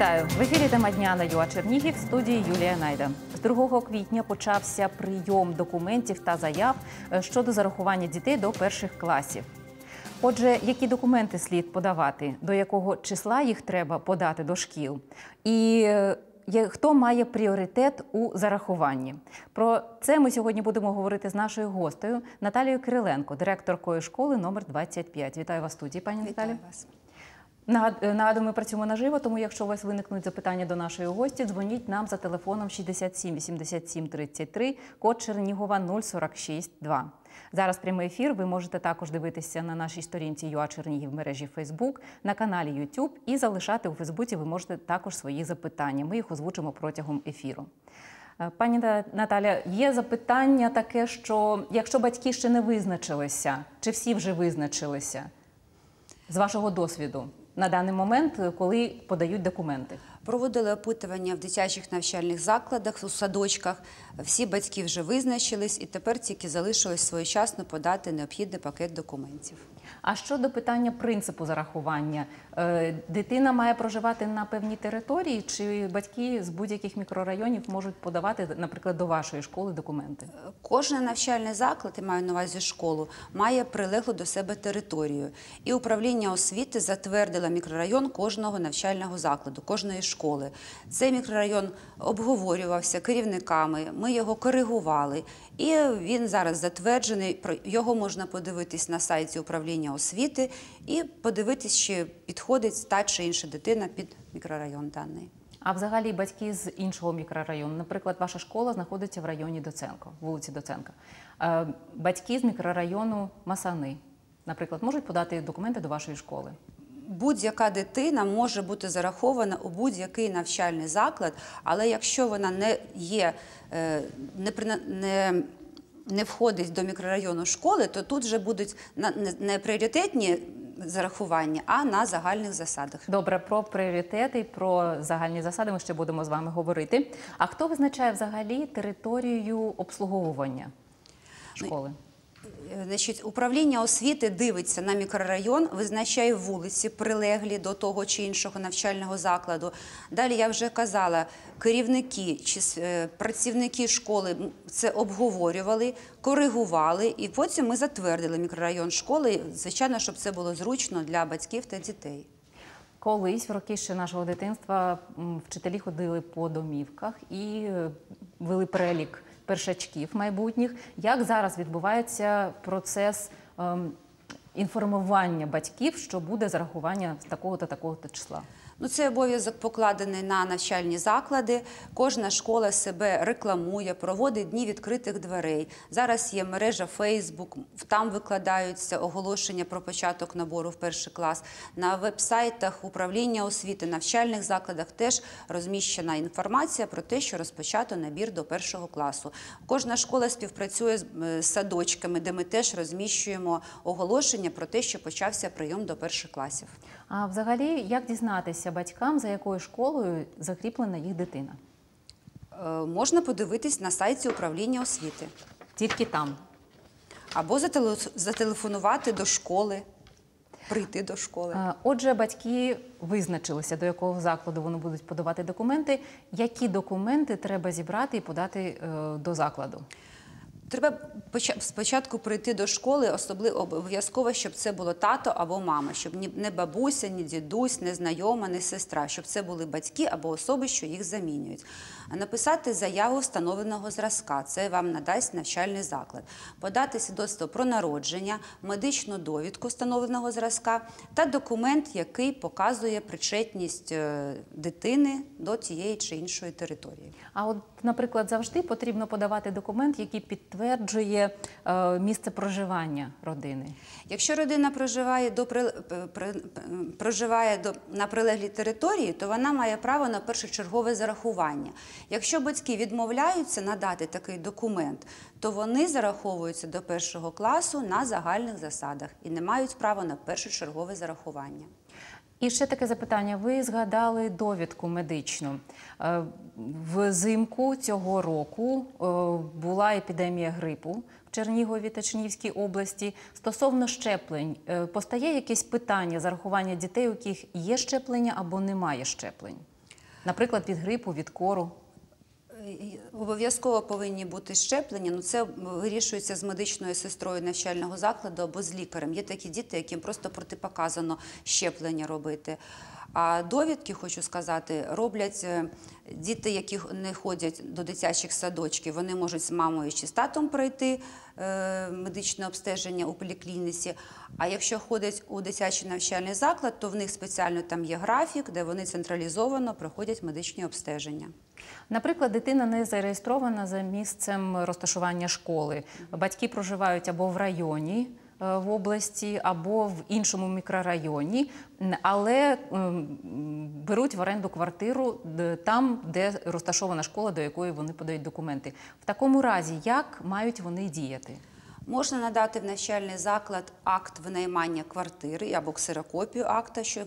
Вітаю в ефірі тема на ЮА Чернігів студії Юлія Найда. З 2 квітня почався прийом документів та заяв е, щодо зарахування дітей до перших класів. Отже, які документи слід подавати, до якого числа їх треба подати до шкіл, і е, хто має пріоритет у зарахуванні? Про це ми сьогодні будемо говорити з нашою гостею Наталією Кириленко, директоркою школи номер 25. Вітаю вас студії, пані Наталі. вас. Е, Нагадую, ми працюємо наживо, тому якщо у вас виникнуть запитання до нашої гості, дзвоніть нам за телефоном 67 87 33, код Чернігова 046 2. Зараз прямий ефір. Ви можете також дивитися на нашій сторінці ЮА Чернігів в мережі Facebook, на каналі YouTube і залишати у Фейсбуці. Ви можете також свої запитання. Ми їх озвучимо протягом ефіру. Е, Пані Та- Наталя, є запитання таке, що якщо батьки ще не визначилися, чи всі вже визначилися з вашого досвіду на даний момент, е, коли подають документи? Проводили опитування в дитячих навчальних закладах, у садочках. Всі батьки вже визначились, і тепер тільки залишилось своєчасно подати необхідний пакет документів. А щодо питання принципу зарахування, е, дитина має проживати на певній території, чи батьки з будь-яких мікрорайонів можуть подавати, наприклад, до вашої школи документи? Кожен навчальний заклад, я маю на увазі школу, має прилеглу до себе територію. І управління освіти затвердило мікрорайон кожного навчального закладу, кожної школи. Цей мікрорайон обговорювався керівниками, ми його коригували. І він зараз затверджений. Його можна подивитись на сайті управління освіти і подивитись, чи підходить та чи інша дитина під мікрорайон даний. А взагалі батьки з іншого мікрорайону, наприклад, ваша школа знаходиться в районі Доценко, вулиці Доценка. Е, Батьки з мікрорайону Масани, наприклад, можуть подати документи до вашої школи. Будь-яка дитина може бути зарахована у будь-який навчальний заклад, але якщо вона не є е, не, не, не входить до мікрорайону школи, то тут вже будуть не, пріоритетні зарахування, а на загальних засадах. Добре, про пріоритети, про загальні засади ми ще будемо з вами говорити. А хто визначає взагалі територію обслуговування школи? Значить, управління освіти дивиться на мікрорайон, визначає вулиці, прилеглі до того чи іншого навчального закладу. Далі я вже казала, керівники чи е, працівники школи це обговорювали, коригували, і потім ми затвердили мікрорайон школи. Звичайно, щоб це було зручно для батьків та дітей. Колись в роки ще нашого дитинства вчителі ходили по домівках і е, вели перелік першачків майбутніх. Як зараз відбувається процес ем, інформування батьків, що буде зарахування з такого-то такого-то числа? Ну, це обов'язок покладений на навчальні заклади. Кожна школа себе рекламує, проводить дні відкритих дверей. Зараз є мережа Facebook, там викладаються оголошення про початок набору в перший клас. На веб-сайтах управління освіти, навчальних закладах теж розміщена інформація про те, що розпочато набір до першого класу. Кожна школа співпрацює з е, садочками, де ми теж розміщуємо оголошення про те, що почався прийом до перших класів. А взагалі, як дізнатися батькам, за якою школою закріплена їх дитина? Е, Можна подивитись на сайті управління освіти Тільки там. або зателе- зателефонувати до школи, прийти до школи. Е, Отже, батьки визначилися, до якого закладу вони будуть подавати документи. Які документи треба зібрати і подати е, до закладу? Треба поча- спочатку прийти до школи, особливо обов'язково, щоб це було тато або мама, щоб ні не бабуся, ні дідусь, не знайома, не сестра, щоб це були батьки або особи, що їх замінюють. А написати заяву встановленого зразка, це вам надасть навчальний заклад, подати свідоцтво про народження, медичну довідку встановленого зразка та документ, який показує причетність е, дитини до тієї чи іншої території. А от, наприклад, завжди потрібно подавати документ, який підтверджує е, місце проживання родини. Якщо родина проживає до при- проживає до на прилеглій території, то вона має право на першочергове зарахування. Якщо батьки відмовляються надати такий документ, то вони зараховуються до першого класу на загальних засадах і не мають права на першочергове зарахування. І ще таке запитання. Ви згадали довідку медичну. Е, Взимку цього року е, була епідемія грипу в Чернігові та Чернігівській області. Стосовно щеплень, е, постає якесь питання зарахування дітей, у яких є щеплення або немає щеплень? наприклад, від грипу, від кору. Обов'язково повинні бути щеплення. Ну це вирішується з медичною сестрою навчального закладу або з лікарем. Є такі діти, яким просто протипоказано щеплення робити. А довідки, хочу сказати, роблять е, діти, які не ходять до дитячих садочків. Вони можуть з мамою чи з татом пройти е, медичне обстеження у поліклініці. А якщо ходять у дитячий навчальний заклад, то в них спеціально там є графік, де вони централізовано проходять медичні обстеження. Наприклад, дитина не зареєстрована за місцем розташування школи. Батьки проживають або в районі в області, або в іншому мікрорайоні, але ем, беруть в оренду квартиру там, де розташована школа, до якої вони подають документи. В такому разі, як мають вони діяти? Можна надати в навчальний заклад акт винаймання квартири або ксерокопію акта, що е,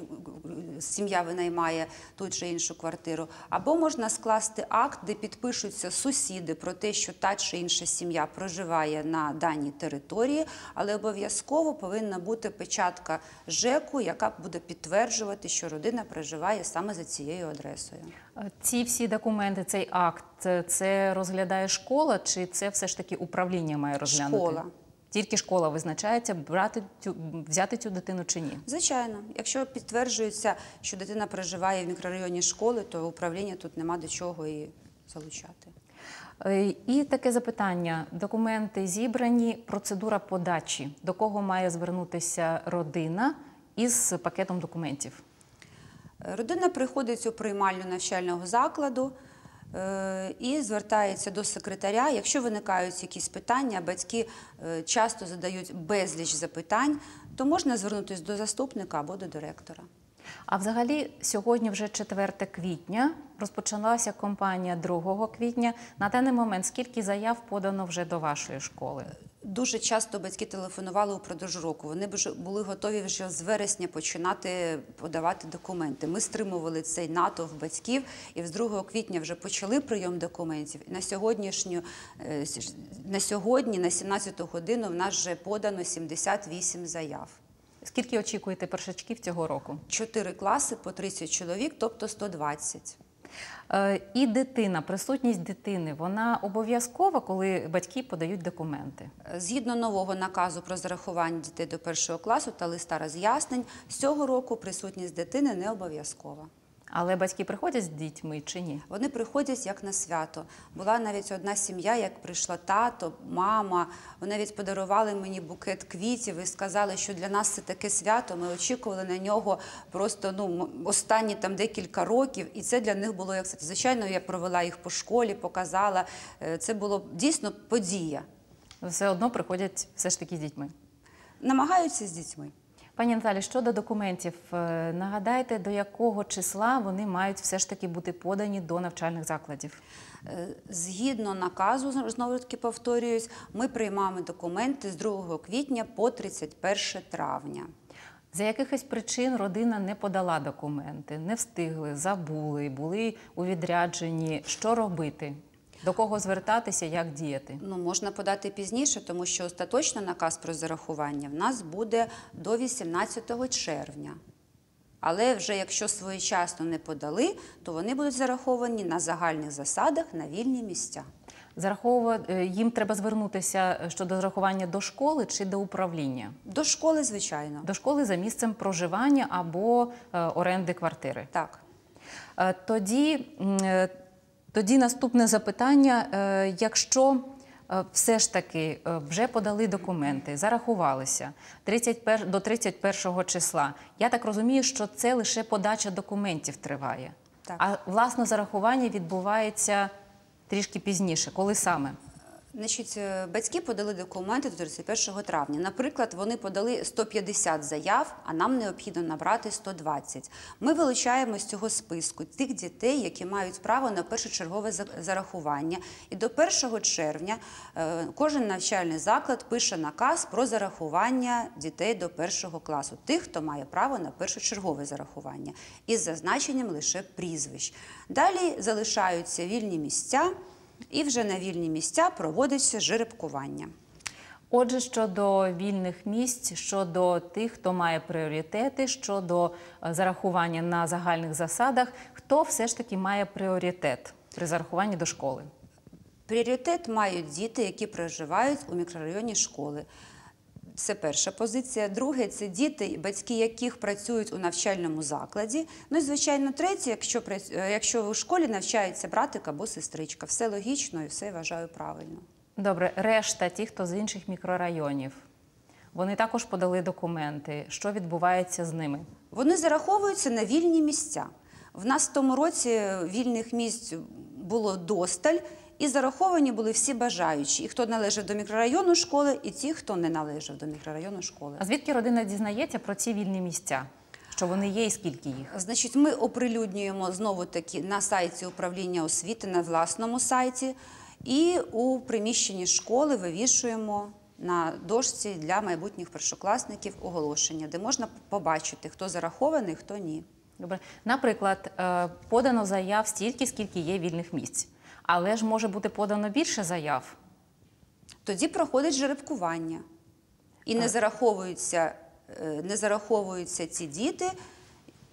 сім'я винаймає ту чи іншу квартиру, або можна скласти акт, де підпишуться сусіди про те, що та чи інша сім'я проживає на даній території, але обов'язково повинна бути печатка ЖЕКу, яка буде підтверджувати, що родина проживає саме за цією адресою. Е, Ці всі документи, цей акт, це розглядає школа, чи це все ж таки управління має розглянути? Школа. Тільки школа визначається, брати цю, взяти цю дитину чи ні. Звичайно, якщо підтверджується, що дитина проживає в мікрорайоні школи, то управління тут нема до чого і залучати. Е, І таке запитання: документи зібрані, процедура подачі. До кого має звернутися родина із пакетом документів? Родина приходить у приймальню навчального закладу і звертається до секретаря. Якщо виникають якісь питання, батьки е, часто задають безліч запитань, то можна звернутися до заступника або до директора. А взагалі, сьогодні вже 4 квітня, розпочалася кампанія 2 квітня. На даний момент скільки заяв подано вже до вашої школи? Дуже часто батьки телефонували упродовж року. Вони були готові вже з вересня починати подавати документи. Ми стримували цей натовп батьків і з 2 квітня вже почали прийом документів. І на сьогоднішню е, на сьогодні, на 17 годину, в нас вже подано 78 заяв. Скільки очікуєте першачків цього року? Чотири класи по 30 чоловік, тобто 120. Е, І дитина, присутність дитини, вона обов'язкова, коли батьки подають документи. Згідно нового наказу про зарахування дітей до першого класу та листа роз'яснень, з цього року присутність дитини не обов'язкова. Але батьки приходять з дітьми чи ні? Вони приходять як на свято. Була навіть одна сім'я, як прийшла тато, мама. Вони навіть подарували мені букет квітів і сказали, що для нас це таке свято. Ми очікували на нього просто ну останні там декілька років, і це для них було як це. Звичайно, я провела їх по школі, показала. Е, Це було дійсно подія. Все одно приходять все ж таки з дітьми. Намагаються з дітьми. Пані Наталі, щодо документів, е, нагадайте, до якого числа вони мають все ж таки бути подані до навчальних закладів? Е, Згідно наказу, знову таки повторююсь, ми приймаємо документи з 2 квітня по 31 травня. За якихось причин родина не подала документи, не встигли, забули, були у відрядженні. Що робити? До кого звертатися, як діяти? Ну, можна подати пізніше, тому що остаточно наказ про зарахування в нас буде до 18 червня. Але вже якщо своєчасно не подали, то вони будуть зараховані на загальних засадах на вільні місця. Зараховувати е, їм треба звернутися е, щодо зарахування до школи чи до управління? До школи, звичайно. До школи за місцем проживання або е, оренди квартири. Так. Тоді, тоді наступне запитання: Е, якщо е, все ж таки е, вже подали документи, зарахувалися 31, до 31 числа, я так розумію, що це лише подача документів триває. Так. А власне зарахування відбувається трішки пізніше. Коли саме? Значить, е, батьки подали документи до 31 травня. Наприклад, вони подали 150 заяв, а нам необхідно набрати 120. Ми вилучаємо з цього списку тих дітей, які мають право на першочергове зарахування. І до 1 червня е, кожен навчальний заклад пише наказ про зарахування дітей до першого класу, тих, хто має право на першочергове зарахування, із зазначенням лише прізвищ. Далі залишаються вільні місця. І вже на вільні місця проводиться жеребкування. Отже, щодо вільних місць, щодо тих, хто має пріоритети, щодо е, зарахування на загальних засадах, хто все ж таки має пріоритет при зарахуванні до школи? Пріоритет мають діти, які проживають у мікрорайоні школи. Це перша позиція. Друге це діти, батьки яких працюють у навчальному закладі. Ну і звичайно, третє, якщо е, якщо у школі навчається братик або сестричка. Все логічно і все вважаю правильно. Добре, решта, ті, хто з інших мікрорайонів, вони також подали документи. Що відбувається з ними? Вони зараховуються на вільні місця. В нас в тому році вільних місць було досталь, і зараховані були всі бажаючі, і хто належав до мікрорайону школи, і ті, хто не належав до мікрорайону школи. А звідки родина дізнається про ці вільні місця? Що вони є і скільки їх? Значить, ми оприлюднюємо знову таки на сайті управління освіти, на власному сайті, і у приміщенні школи вивішуємо на дошці для майбутніх першокласників оголошення, де можна побачити, хто зарахований, хто ні. Добре, наприклад, е, подано заяв стільки, скільки є вільних місць, але ж може бути подано більше заяв. Тоді проходить жеребкування. І не зараховуються, е, не зараховуються ці діти,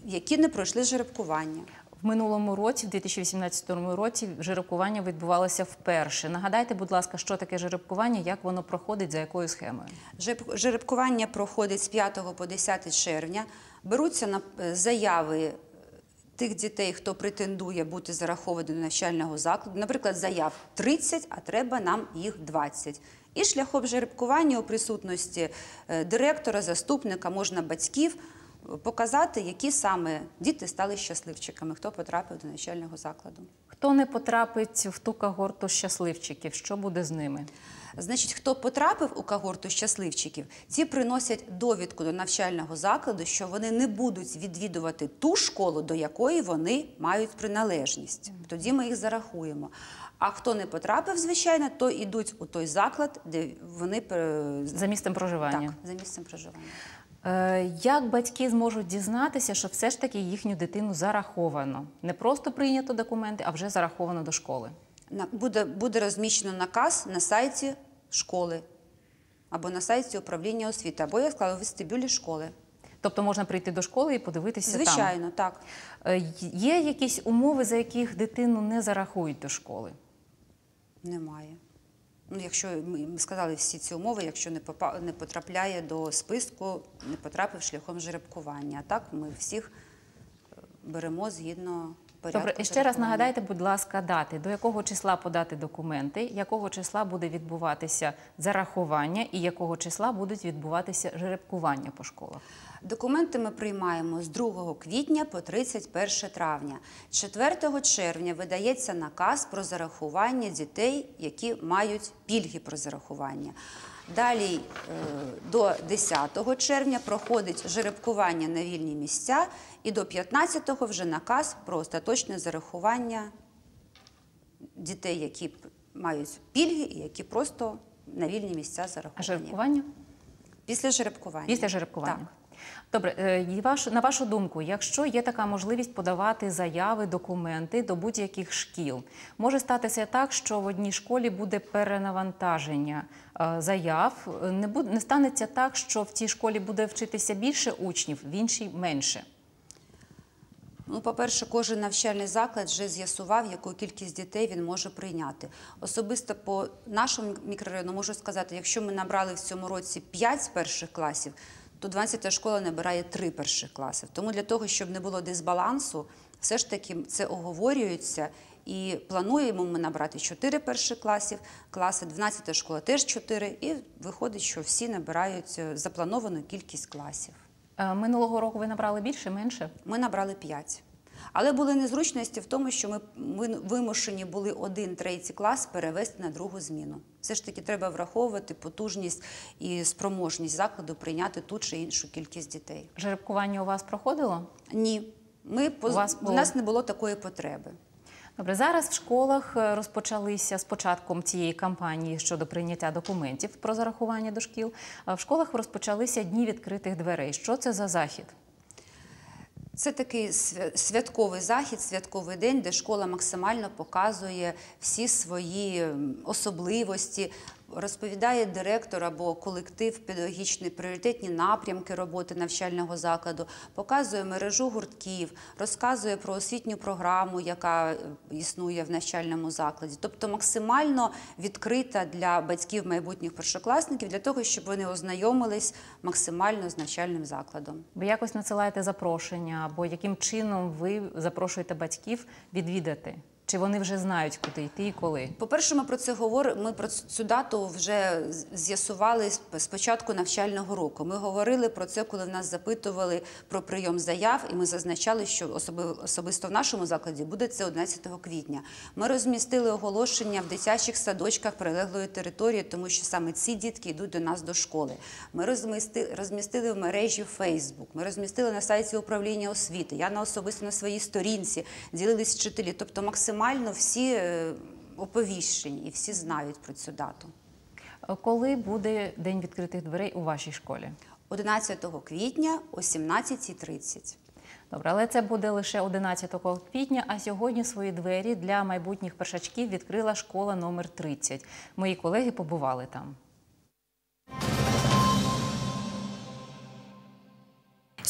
які не пройшли жеребкування. В минулому році, в 2018 році, жеребкування відбувалося вперше. Нагадайте, будь ласка, що таке жеребкування, як воно проходить, за якою схемою? Жеребкування проходить з 5 по 10 червня. Беруться е, заяви тих дітей, хто претендує бути зарахованим до навчального закладу. Наприклад, заяв 30, а треба нам їх 20. І шляхом жеребкування у присутності е, директора, заступника, можна батьків е, показати, які саме діти стали щасливчиками, хто потрапив до навчального закладу. Хто не потрапить в ту когорту щасливчиків, що буде з ними? Значить, хто потрапив у когорту щасливчиків, ті приносять довідку до навчального закладу, що вони не будуть відвідувати ту школу, до якої вони мають приналежність. Тоді ми їх зарахуємо. А хто не потрапив, звичайно, то йдуть у той заклад, де вони За місцем проживання. так, за місцем проживання. Е, Як батьки зможуть дізнатися, що все ж таки їхню дитину зараховано? Не просто прийнято документи, а вже зараховано до школи. Буде, буде розміщено наказ на сайті школи або на сайті управління освіти, або я сказала, в вестибюлі школи. Тобто можна прийти до школи і подивитися там. Звичайно, так. Е, Є якісь умови, за яких дитину не зарахують до школи? Немає. Ну, якщо ми сказали всі ці умови, якщо не не потрапляє до списку, не потрапив шляхом жеребкування. А так ми всіх е, беремо згідно порядку. Добре, і ще раз нагадайте, будь ласка, дати, до якого числа подати документи, якого числа буде відбуватися зарахування і якого числа будуть відбуватися жеребкування по школах. Документи ми приймаємо з 2 квітня по 31 травня. 4 червня видається наказ про зарахування дітей, які мають пільги про зарахування. Далі е, до 10 червня проходить жеребкування на вільні місця, і до 15-го вже наказ про остаточне зарахування дітей, які мають пільги і які просто на вільні місця А зараховані. жеребкування? Після жеребкування. Після жеребкування. Так. Добре, е, на вашу думку, якщо є така можливість подавати заяви, документи до будь-яких шкіл, може статися так, що в одній школі буде перенавантаження е, заяв. Не станеться так, що в цій школі буде вчитися більше учнів, в іншій менше. Ну, по-перше, кожен навчальний заклад вже з'ясував, яку кількість дітей він може прийняти. Особисто по нашому мікрорайону можу сказати, якщо ми набрали в цьому році 5 перших класів, то 12-та школа набирає три перших класи. Тому для того, щоб не було дисбалансу, все ж таки це оговорюється. І плануємо ми набрати 4 перших класів, класи 12 школа теж 4, і виходить, що всі набирають е, заплановану кількість класів. Е, Минулого року ви набрали більше, менше? Ми набрали 5. Але були незручності в тому, що ми ми вимушені були один третій клас перевести на другу зміну. Все ж таки треба враховувати потужність і спроможність закладу прийняти ту чи іншу кількість дітей. Жеребкування у вас проходило? Ні, ми У вас у нас не було такої потреби. Добре, зараз в школах е, розпочалися з початком цієї кампанії щодо прийняття документів про зарахування до шкіл. е, В школах розпочалися дні відкритих дверей. Що це за захід? Це такий свя- святковий захід, святковий день, де школа максимально показує всі свої особливості. Розповідає директор або колектив педагогічний пріоритетні напрямки роботи навчального закладу, показує мережу гуртків, розказує про освітню програму, яка е, існує в навчальному закладі. Тобто максимально відкрита для батьків майбутніх першокласників для того, щоб вони ознайомились максимально з навчальним закладом. Ви якось надсилаєте запрошення, або яким чином ви запрошуєте батьків відвідати? Чи вони вже знають, куди йти і коли? По-перше, ми про це говоримо. Ми про цю дату вже з'ясували з- початку навчального року. Ми говорили про це, коли нас запитували про прийом заяв, і ми зазначали, що особи- особисто в нашому закладі буде це 11 квітня. Ми розмістили оголошення в дитячих садочках прилеглої території, тому що саме ці дітки йдуть до нас до школи. Ми розмістили, в мережі Facebook, Ми розмістили на сайті управління освіти. Я на особисто на своїй сторінці ділились вчителі. Тобто максимально всі е, оповіщені і всі знають про цю дату. Коли буде день відкритих дверей у вашій школі? 11 квітня о 17.30. Добре, але це буде лише 11 квітня. А сьогодні свої двері для майбутніх першачків відкрила школа номер 30. Мої колеги побували там.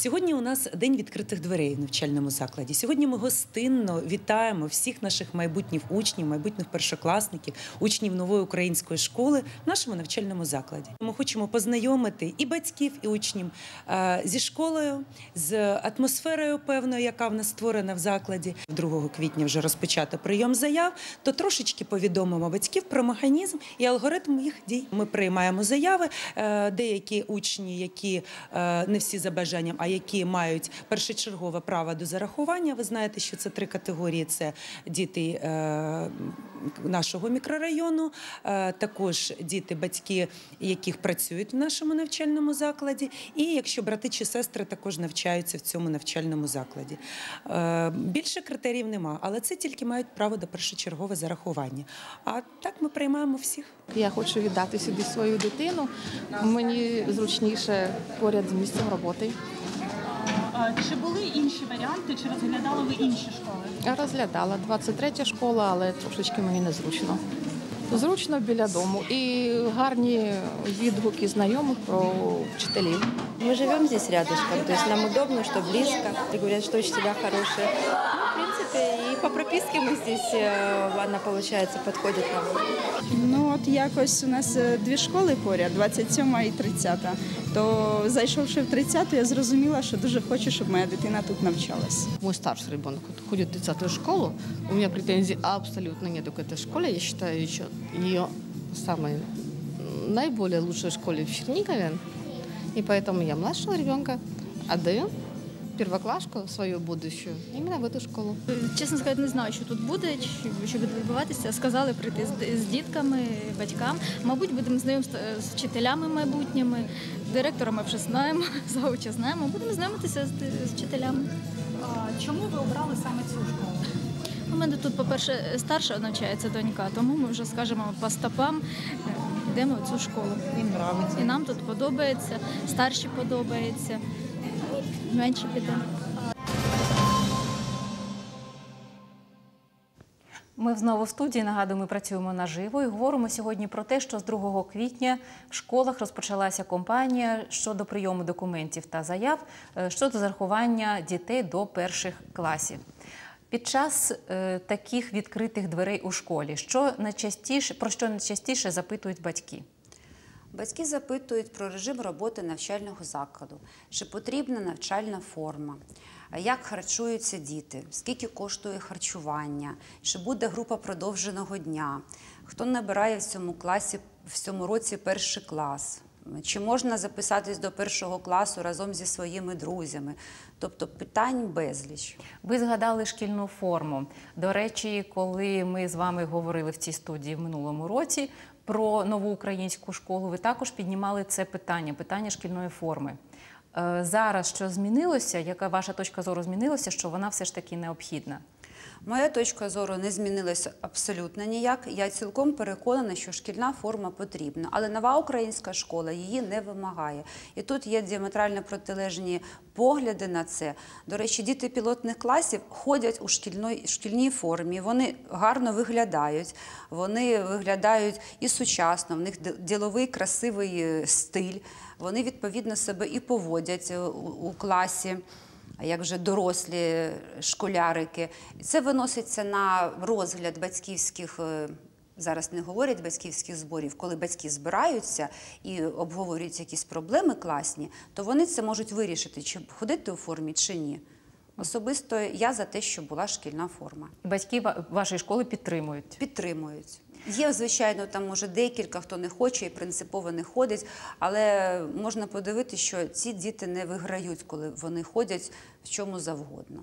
Сьогодні у нас день відкритих дверей в навчальному закладі. Сьогодні ми гостинно вітаємо всіх наших майбутніх учнів, майбутніх першокласників, учнів нової української школи в нашому навчальному закладі. Ми хочемо познайомити і батьків, і учнів е, зі школою, з атмосферою певною, яка в нас створена в закладі. 2 квітня вже розпочато прийом заяв. То трошечки повідомимо батьків про механізм і алгоритм їх дій. Ми приймаємо заяви. Е, Деякі учні, які е, не всі за бажанням, а які мають першочергове право до зарахування. Ви знаєте, що це три категорії: це діти е, нашого мікрорайону, е, також діти, батьки, яких працюють в нашому навчальному закладі, і якщо брати чи сестри також навчаються в цьому навчальному закладі. Е, Більше критеріїв нема, але це тільки мають право до першочергове зарахування. А так ми приймаємо всіх. Я хочу віддати сюди свою дитину. Мені зручніше поряд з місцем роботи. А Чи були інші варіанти, чи розглядали ви інші школи? Я розглядала 23 школа, але трошечки мені незручно. Зручно біля дому і гарні відгуки знайомих про вчителів. Мы живем здесь рядышком, то есть нам удобно, что близко. И говорят, что учителя хорошие. Ну, в принципе, и по прописке мы здесь, э, она, получается, подходит нам. Ну от якось у нас е, дві школи поряд, 27 і 30. То зайшовши в 30, я зрозуміла, що дуже хочу, щоб моя дитина тут навчалась. Мой старший ребенок ходит в 30 школу. У меня претензий абсолютно нет к этой школе. Я считаю еще ее самой наиболее лучшей школе в Чернигове. И поэтому я младшего ребенка отдаю первоклашку свою будущую именно в эту школу. Чесно сказати, не знаю, що тут буде, що буде відбуватися. Сказали прийти з, з дітками, батькам. Мабуть, будемо знайомство з вчителями майбутніми, директора ми вже знаємо, заочі знаємо. Будемо знайомитися з, з вчителями. А Чому ви обрали саме цю школу? У мене тут, по-перше, старша навчається донька, тому ми вже скажемо по стопам е, йдемо в цю школу. І нам тут подобається, старші подобається, і менші підемо. Ми знову в студії. Нагадую, ми працюємо наживо і говоримо сьогодні про те, що з 2 квітня в школах розпочалася кампанія щодо прийому документів та заяв е, щодо зарахування дітей до перших класів. Під час е, таких відкритих дверей у школі, що найчастіше про що найчастіше запитують батьки? Батьки запитують про режим роботи навчального закладу, чи потрібна навчальна форма, як харчуються діти, скільки коштує харчування, чи буде група продовженого дня, хто набирає в цьому класі в цьому році перший клас. Чи можна записатись до першого класу разом зі своїми друзями? Тобто питань безліч. Ви згадали шкільну форму. До речі, коли ми з вами говорили в цій студії в минулому році про нову українську школу, ви також піднімали це питання питання шкільної форми. Е, Зараз що змінилося? Яка ваша точка зору змінилася? Що вона все ж таки необхідна? Моя точка зору не змінилася абсолютно ніяк. Я цілком переконана, що шкільна форма потрібна, але нова українська школа її не вимагає. І тут є діаметрально протилежні погляди на це. До речі, діти пілотних класів ходять у шкільної, шкільній формі, вони гарно виглядають, вони виглядають і сучасно, в них діловий красивий е, стиль, вони відповідно себе і поводять е, у, у класі як вже дорослі школярики. Це виноситься на розгляд батьківських. е, Зараз не говорять батьківських зборів, коли батьки збираються і обговорюють якісь проблеми класні, то вони це можуть вирішити, чи ходити у формі, чи ні. Особисто я за те, щоб була шкільна форма. Батьки ва- вашої школи підтримують. Підтримують. Є, звичайно, там може декілька, хто не хоче і принципово не ходить, але можна подивитися, що ці діти не виграють, коли вони ходять в чому завгодно.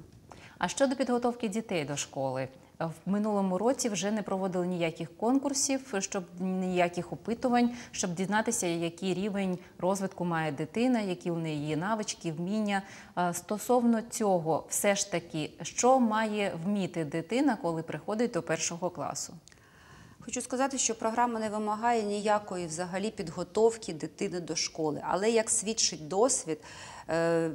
А щодо підготовки дітей до школи, в минулому році вже не проводили ніяких конкурсів, щоб ніяких опитувань, щоб дізнатися, який рівень розвитку має дитина, які у неї є навички, вміння. Стосовно цього, все ж таки, що має вміти дитина, коли приходить до першого класу? Хочу сказати, що програма не вимагає ніякої взагалі підготовки дитини до школи. Але як свідчить досвід,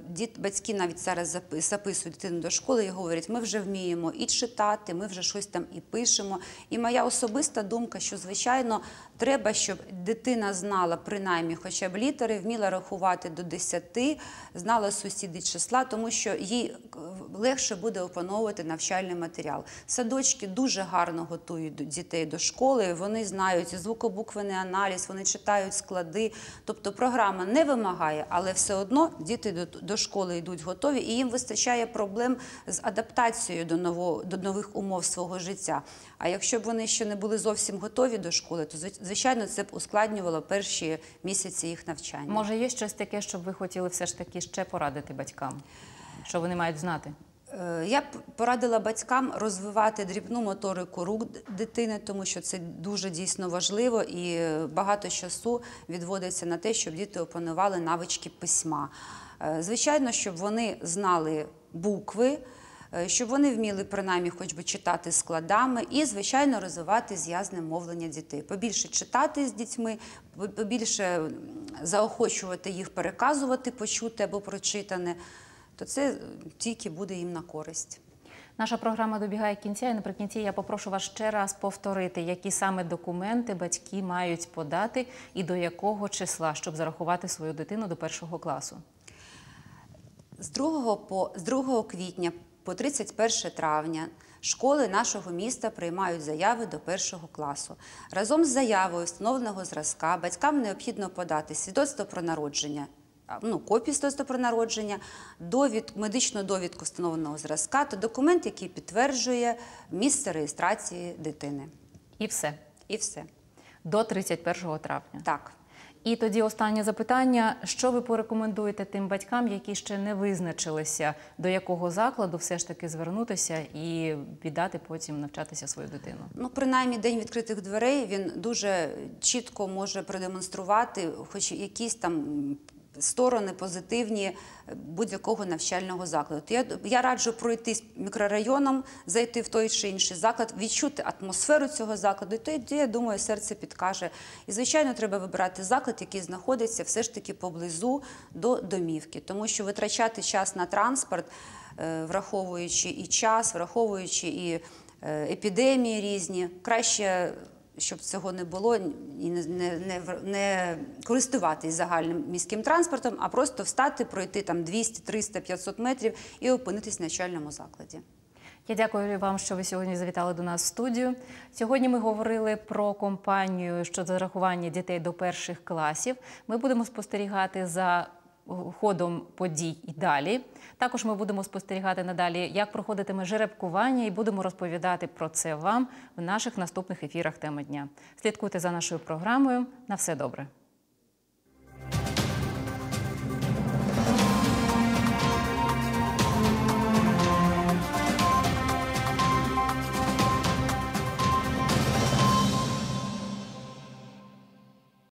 діт, батьки навіть зараз запи- записують дитину до школи і говорять, ми вже вміємо і читати, ми вже щось там і пишемо. І моя особиста думка, що звичайно треба, щоб дитина знала принаймні хоча б літери, вміла рахувати до 10, знала сусіди числа, тому що їй е, легше буде опановувати навчальний матеріал. Садочки дуже гарно готують дітей до школи. Вони знають звукобуквений аналіз, вони читають склади. Тобто програма не вимагає, але все одно діти до, до школи йдуть готові, і їм вистачає проблем з адаптацією до нового до нових умов свого життя. А якщо б вони ще не були зовсім готові до школи, то звичайно це б ускладнювало перші місяці їх навчання. Може, є щось таке, щоб ви хотіли все ж таки ще порадити батькам? Що вони мають знати? Е, Я б порадила батькам розвивати дрібну моторику рук дитини, тому що це дуже дійсно важливо і е, багато часу відводиться на те, щоб діти опанували навички письма. Е, Звичайно, щоб вони знали букви. е, Щоб вони вміли принаймні хоч би читати складами і, звичайно, розвивати з'язне мовлення дітей. Побільше читати з дітьми, побільше заохочувати їх переказувати, почути або прочитане, то це е, тільки буде їм на користь. Наша програма добігає кінця, і наприкінці я попрошу вас ще раз повторити, які саме документи батьки мають подати і до якого числа, щоб зарахувати свою дитину до першого класу. З 2, по, з 2 квітня по 31 травня школи нашого міста приймають заяви до першого класу. Разом з заявою встановленого зразка батькам необхідно подати свідоцтво про народження, ну, копію свідоцтва про народження, довід, медичну довідку встановленого зразка та документ, який підтверджує місце реєстрації дитини. І все І все. до 31 травня. Так. І тоді останнє запитання: що ви порекомендуєте тим батькам, які ще не визначилися, до якого закладу все ж таки звернутися і віддати потім навчатися свою дитину? Ну, принаймні, день відкритих дверей він дуже чітко може продемонструвати, хоч якісь там сторони позитивні будь-якого навчального закладу. Я, я раджу пройтись мікрорайоном, зайти в той чи інший заклад, відчути атмосферу цього закладу. І тоді, я думаю, серце підкаже. І, звичайно, треба вибирати заклад, який знаходиться все ж таки поблизу до домівки, тому що витрачати час на транспорт, е, враховуючи і час, враховуючи і е, епідемії різні. Краще, щоб цього не було, і не, не, не, користуватись загальним міським транспортом, а просто встати, пройти там 200, 300, 500 метрів і опинитись в навчальному закладі. Я дякую вам, що ви сьогодні завітали до нас в студію. Сьогодні ми говорили про компанію щодо зарахування дітей до перших класів. Ми будемо спостерігати за ходом подій і далі. Також ми будемо спостерігати надалі, як проходитиме жеребкування, і будемо розповідати про це вам в наших наступних ефірах теми дня. Слідкуйте за нашою програмою. На все добре.